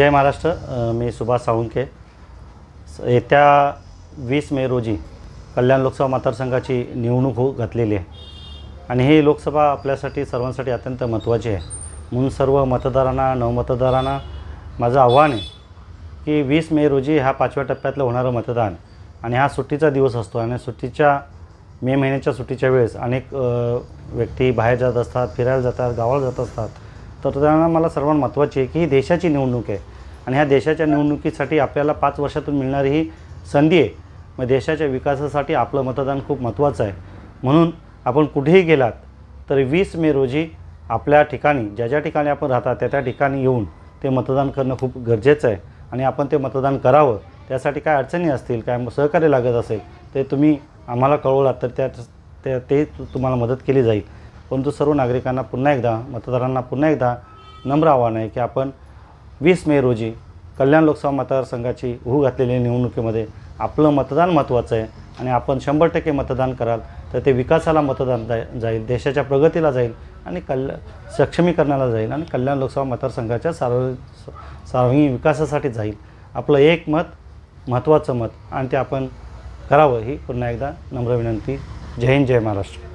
जय महाराष्ट्र मी सुभाष साळुंके स- येत्या वीस मे रोजी कल्याण लोकसभा मतदारसंघाची निवडणूक हो घातलेली आहे. आणि ही लोकसभा आपल्यासाठी सर्वांसाठी अत्यंत महत्त्वाची आहे. म्हणून सर्व मतदारांना नवमतदारांना माझं आव्हान आहे की वीस मे रोजी हा पाचव्या टप्प्यातलं होणारं मतदान आणि हा सुट्टीचा दिवस असतो आणि सुट्टीच्या मे महिन्याच्या सुट्टीच्या वेळेस अनेक व्यक्ती बाहेर जात असतात फिरायला जातात गावाला जात असतात. तर त्यांना मला सर्वात महत्त्वाची आहे की ही देशाची निवडणूक आहे. आणि ह्या देशाच्या निवडणुकीसाठी आपल्याला पाच वर्षातून मिळणारी ही संधी आहे. मग देशाच्या विकासासाठी आपलं मतदान खूप महत्त्वाचं आहे. म्हणून आपण कुठेही गेलात तर वीस मे रोजी आपल्या ठिकाणी ज्या ज्या ठिकाणी आपण राहतात त्या त्या ठिकाणी येऊन ते मतदान करणं खूप गरजेचं आहे. आणि आपण ते मतदान करावं त्यासाठी काय अडचणी असतील काय सहकार्य लागत असेल ते तुम्ही आम्हाला कळवलात तर त्या त्या ते तुम्हाला मदत केली जाईल. परंतु सर्व नागरिकांना पुन्हा एकदा मतदारांना पुन्हा एकदा नम्र आव्हान आहे की आपण वीस मे रोजी कल्याण लोकसभा मतदारसंघाची उहू घातलेल्या निवडणुकीमध्ये आपलं मतदान महत्त्वाचं आहे आणि आपण शंभर टक्के मतदान कराल तर ते विकासाला मतदान जा जाईल देशाच्या प्रगतीला जाईल आणि कल्या सक्षमीकरणाला जाईल आणि कल्याण लोकसभा मतदारसंघाच्या सार्व सार्वजनिक विकासासाठी जाईल. आपलं एक मत महत्त्वाचं मत आणि ते आपण करावं ही पुन्हा एकदा नम्र विनंती. जय हिंद जय महाराष्ट्र.